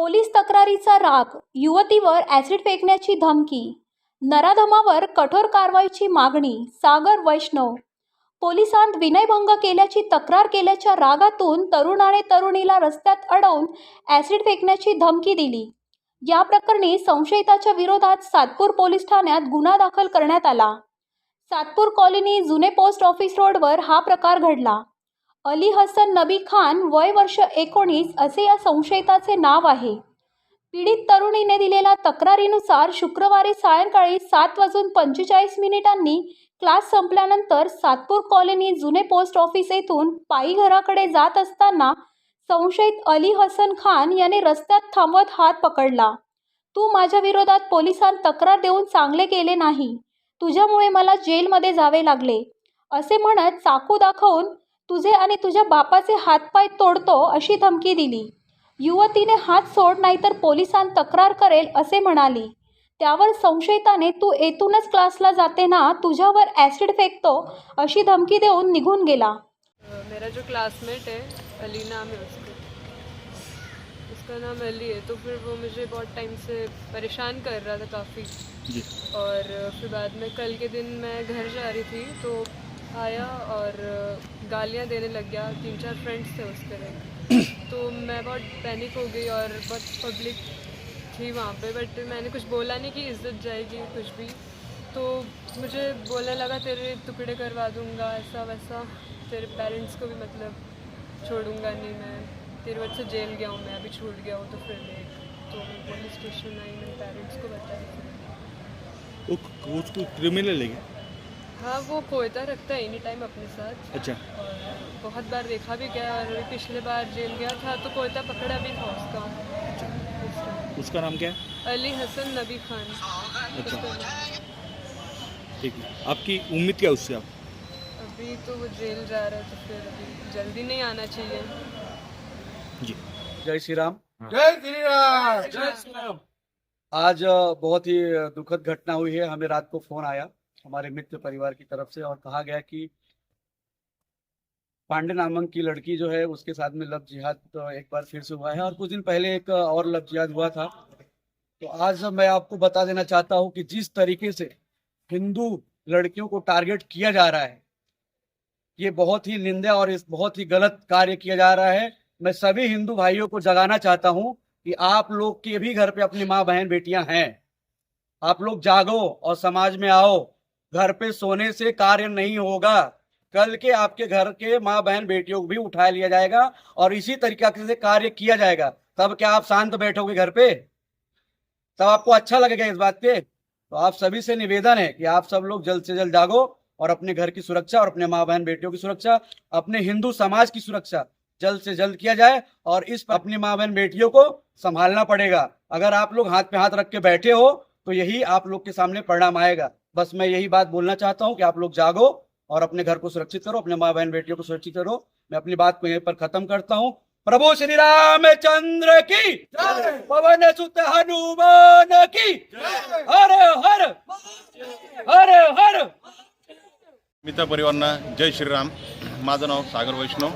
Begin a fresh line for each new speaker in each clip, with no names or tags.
Police तक्रारीचा राग युवतीवर acid फेकण्याची धमकी नराधमावर कठोर कारवाईची मागणी सागर वैष्णव. पोलिसांत विनयभंग केल्याची तक्रार केल्याच्या रागातून तरुणाने तरुणीला रस्त्यात अडवून ॲसिड फेकण्याची धमकी दिली. या प्रकरणी संशयिताच्या विरोधात सातपूर पोलीस ठाण्यात गुन्हा दाखल करण्यात आला. सातपूर कॉलनी जुने पोस्ट ऑफिस रोडवर हा प्रकार घडला. अली हसन नबी खान वय वर्ष एकोणीस असे या संशयिताचे नाव आहे. पीडित तरुणीने दिलेल्या तक्रारीनुसार शुक्रवारी सायंकाळी सात वाजून पंचेचाळीस मिनिटांनी क्लास संपल्यानंतर सातपूर कॉलनी जुने पोस्ट ऑफिस येथून पायी घराकडे जात असताना संशयित अली हसन खान याने रस्त्यात थांबवत हात पकडला. तू माझ्या विरोधात पोलिसांत तक्रार देऊन चांगले केले नाही. तुझ्यामुळे मला जेलमध्ये जावे लागले. असे म्हणत चाकू दाखवून तुझे आणि तुझ्या बापाचे हातपाय तोडतो अशी धमकी दिली. युवतीने हात सोड नाहीतर पोलिसांत तक्रार करेल असे म्हणाली. त्यावर संशयिताने तू येथूनच क्लासला जाते ना तुझ्यावर ॲसिड फेकतो अशी धमकी देऊन निघून गेला.
मेरा जो क्लासमेट है अली नाम है उसका। उसका नाम अली है तो फिर वो मुझे बहुत टाइम से परेशान कर रहा था काफ़ी।
जी।
और फिर बाद में कल के दिन मैं घर जा रही थी तो आया और गालियाँ देने लग गया। तीन चार फ्रेंड्स थे उसके रहे तो मैं बहुत पैनिक हो गई और बहुत पब्लिक थी वहाँ पे बट मैंने कुछ बोला नहीं कि इज़्ज़त जाएगी, कुछ भी। तो मुझे बोलने लगा, तेरे टुकड़े करवा दूँगा, ऐसा वैसा। तेरे पेरेंट्स को भी मतलब छोड़ूँगा नहीं मैं। तेरे वजह से जेल गया हूँ मैं, अभी छूट गया हूँ तो फिर देख। तो मैं पुलिस स्टेशन आई मैंने पेरेंट्स को बताया।
वो क्रिमिनल है
हाँ वो कोयता रखता है एनी टाइम अपने साथ।
अच्छा।
और बहुत बार देखा भी गया और अभी पिछले बार जेल गया था तो कोयता पकड़ा भी था उसका। उस time।
उसका नाम क्या? है
अली हसन नबी खान।
अच्छा। ठीक है। आपकी उम्मीद क्या उससे आप
अभी तो वो जेल जा रहा है तो फिर अभी जल्दी नहीं आना चाहिए।
जी।
जय श्री राम।
जय श्री राम। जय श्री राम।
आज बहुत ही दुखद घटना हुई है। हमें रात को फ़ोन आया। हमारे मित्र परिवार की तरफ़ से और कहा गया कि पांडे नामक की लड़की जो है, उसके साथ में लव जिहाद तो एक बार फिर से हुआ है और कुछ दिन पहले एक और लव जिहाद हुआ था। तो आज मैं आपको बता देना चाहता हूँ कि जिस तरीके से हिंदू लड़कियों को टारगेट किया जा रहा है, ये बहुत ही निंदा और इस बहुत ही गलत कार्य किया जा रहा है। मैं सभी हिंदू भाइयों को जगाना चाहता हूँ कि आप लोग के भी घर पे अपनी माँ बहन बेटियाँ हैं। आप लोग जागो और समाज में आओ। घर पे सोने से कार्य नहीं होगा। कल के आपके घर के माँ बहन बेटियों को भी उठा लिया जाएगा और इसी तरीके से कार्य किया जाएगा। तब क्या आप शांत बैठोगे घर पे? तब आपको अच्छा लगेगा इस बात पे। तो आप सभी से निवेदन है कि आप सब लोग जल्द से जल्द जागो और अपने घर की सुरक्षा और अपने माँ बहन बेटियों की सुरक्षा, अपने हिंदू समाज की सुरक्षा जल्द से जल्द किया जाए और इस अपनी माँ बहन बेटियों को संभालना पड़ेगा। अगर आप लोग हाथ पे हाथ रख के बैठे हो तो यही आप लोग के सामने परिणाम आएगा। बस मैं यही बात बोलना चाहता हूँ कि आप लोग जागो और अपने घर को सुरक्षित करो अपने माँ बहन बेटियों को सुरक्षित करो। मैं अपनी बात को यहीं पर खत्म करता हूँ। प्रभु श्री रामचंद्र की पवन सुत हनुमान की हर हर। हर हर।
मित्र परिवारांना जय श्रीराम। माझं नाव सागर वैष्णव.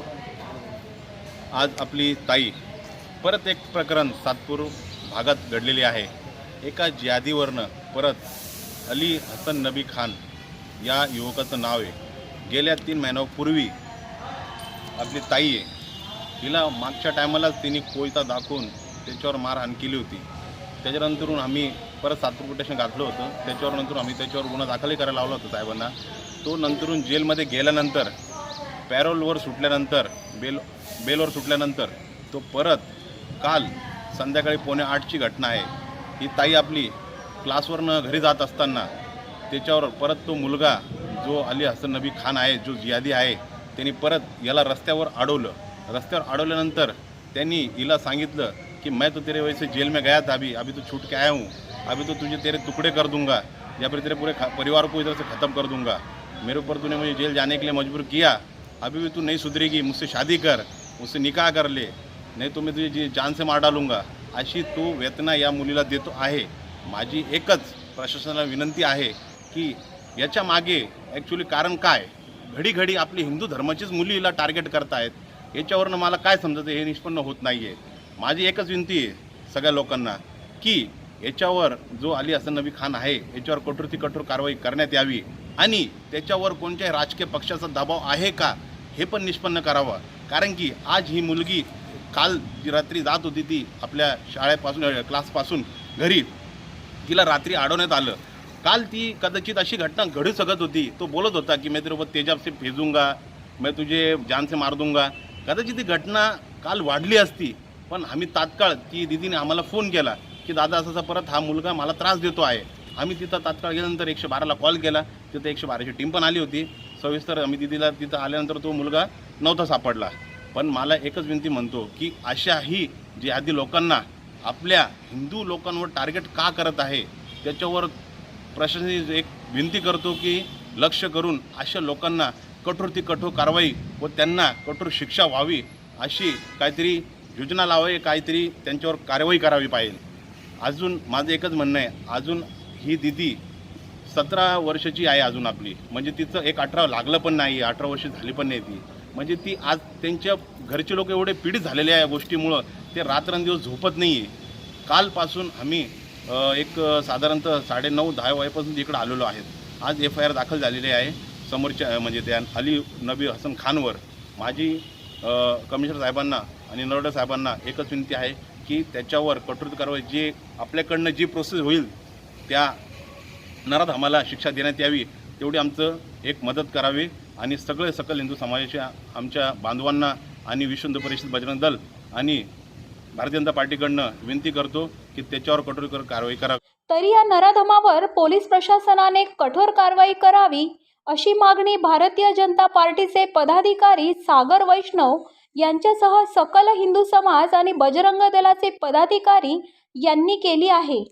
आज आपली ताई परत एक प्रकरण सातपूर भागात घडलेली आहे. एका यादीवरनं परत अली हसन नबी खान या युवकाचं नाव आहे. गेल्या तीन महिन्यापूर्वी आपली ताई आहे. तिला मागच्या टायमालाच तिने कोयता दाखवून त्याच्यावर मारहाण केली होती. त्याच्यानंतरून आम्ही परत सातपूर कुटेशन घातलं होतं. त्याच्यावर नंतर आम्ही त्याच्यावर गुन्हा दाखलही करायला लावला होता साहेबांना. तो नंतरून जेलमध्ये गेल्यानंतर पॅरोलवर सुटल्यानंतर बेल बेलवर सुटल्यानंतर तो परत काल संध्याकाळी पोणे आठची घटना आहे. ही ताई आपली क्लासवरनं घरी जात असताना त्याच्यावर परत तो मुलगा जो अली हसन नबी खान आहे जो जियादी आहे त्यांनी परत याला रस्त्यावर अडवलं. रस्त्यावर अडवल्यानंतर त्यांनी हिला सांगितलं कि मैं तो तेरे वजह से जेल में गया था अभी अभी तो छूट के आया हूँ. अभी तो तुझे तेरे टुकड़े कर दूंगा या फिर तेरे पूरे परिवार को इधर से ख़त्म कर दूंगा. मेरे ऊपर तूने मुझे जेल जाने के लिए मजबूर किया. अभी भी तू नहीं सुधरेगी मुझसे शादी कर मुझसे निकाह कर ले. नाही तो मैं तुझे जी जान से मार डालूंगा. अशी तो वेतना या मुलीला देतो आहे. माझी एकच प्रशासनाला विनंती आहे की याच्या मागे ॲक्च्युली कारण काय? घडी घडी आपली हिंदू धर्माचीच मुलीला टार्गेट करतायत. याच्यावरनं मला काय समजतं हे निष्पन्न होत नाही आहे माझी एकच विनंती आहे सगळ्या लोकांना की याच्यावर जो अली हसन नबी खान आहे याच्यावर कठोर कठोर कारवाई करण्यात यावी आणि त्याच्यावर कोणत्याही राजकीय पक्षाचा दबाव आहे का हे पण निष्पन्न करावं. कारण की आज ही मुलगी काल जी रात्री जात होती ती आपल्या शाळेपासून क्लासपासून घरी. तिला रात्री अडवण्यात आलं. काल ती कदाचित अशी घटना घडू शकत होती. तो बोलत होता की मी तेरे ऊपर फेजूंगा मी मैं तुझे जानसे मार दूंगा. कदाचित ती घटना काल वाढली असती पण आम्ही तात्काळ ती दिदीने आम्हाला फोन केला की दादा असा असा परत हा मुलगा मला त्रास देतो आहे. आम्ही तिथं तात्काळ गेल्यानंतर एकशे बाराला कॉल केला. तिथं एकशे बाराची टीम पण आली होती. सविस्तर आम्ही दिदीला तिथं आल्यानंतर तो मुलगा नव्हता सापडला. पण मला एकच विनंती म्हणतो की अशाही जे आधी लोकांना आपल्या हिंदू लोकांवर टार्गेट का करत आहे त्याच्यावर प्रशासन एक विनंती करतो की लक्ष करून अशा लोकांना कठोर ती कठोर कारवाई व त्यांना कठोर शिक्षा व्हावी अशी काहीतरी योजना लावावी काहीतरी त्यांच्यावर कारवाई करावी पाहिजे. अजून माझं एकच म्हणणं आहे अजून ही दिदी सतरा वर्षाची आहे अजून आपली. म्हणजे तिचं एक अठरा लागलं पण नाही अठरा वर्ष झाली पण नाही ती. म्हणजे ती आज त्यांच्या घरचे लोक एवढे पीडित झालेले आहे या गोष्टीमुळं ते रात्रंदिवस झोपत नाही आहे कालपासून आम्ही एक साधारणतः साधारणतः साडेनऊ दहा वाजेपासून इकडं आलेलो आहेत. आज एफ आय आर दाखल झालेली आहे. समोरच्या म्हणजे त्या अली नबी हसन खानवर. माझी कमिशनर साहेबांना आणि नरोडे साहेबांना एकच विनंती आहे की त्याच्यावर कठोर कारवाई जे आपल्याकडनं जी प्रोसेस होईल त्या नरात आम्हाला शिक्षा देण्यात यावी. तेवढी आमचं एक मदत करावी. आणि सगळे सकल हिंदू समाजाच्या आमच्या बांधवांना आणि विश्व हिंदू परिषद बजरंग दल आणि भारतीय जनता पार्टीकडनं विनंती करतो की त्याच्यावर कठोर कारवाई करावी
तरी या नराधमावर पोलीस प्रशासनाने कठोर कारवाई करावी अशी मागणी भारतीय जनता पार्टीचे पदाधिकारी सागर वैष्णव यांच्यासह सकल हिंदू समाज आणि बजरंग दलाचे पदाधिकारी यांनी केली आहे.